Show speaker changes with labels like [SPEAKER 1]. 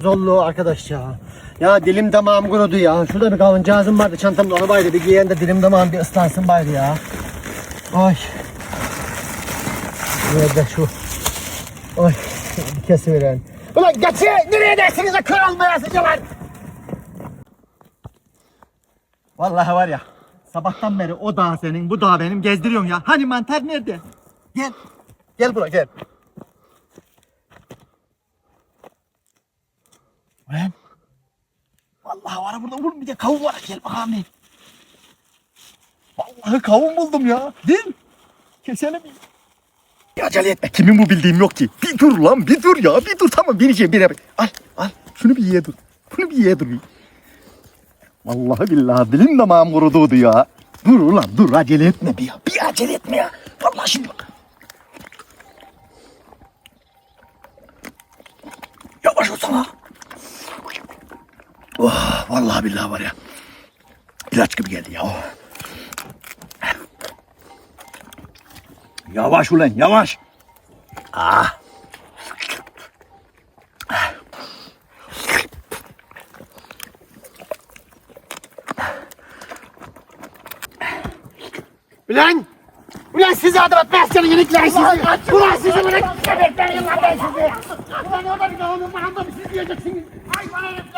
[SPEAKER 1] Zollu arkadaş ya. Ya dilim damağım kurudu ya. Şurada bir kalıncağızım vardı çantamda onu baydı. Bir giyen de dilim damağım bir ıslansın baydı ya. Ay. Nerede şu? Ay. Bir kesiveren. Ulan geçin. Nereye dersiniz de kör olmaya sıcalar. Vallahi var ya. Sabahtan beri o dağ senin, bu dağ benim gezdiriyorsun ya. Hani mantar nerede? Gel. Gel buraya gel. Vallahi var burada vur bir de kavun var. Gel bakalım bir. Vallahi kavun buldum ya. Değil mi? Keselim. Bir acele etme. Kimin bu bildiğim yok ki. Bir dur lan bir dur ya. Bir dur tamam bir bir Al al. Şunu bir ye dur. Bunu bir ye dur. Vallahi billahi dilim damağım kurudu ya. Dur ulan dur acele etme bir ya. Bir acele etme ya. Vallahi şimdi bak. Yavaş olsana. Oh, vallahi billahi var ya. İlaç gibi geldi ya. Yavaş ulan yavaş. Ah. Ulan! Ulan sizi adım atmaya senin yenikler sizi! Ulan sizi ulan! Sebepler yıllar ben sizi! Ulan orada bir de onun bağında bir siz diyeceksiniz! Hayvan herifler!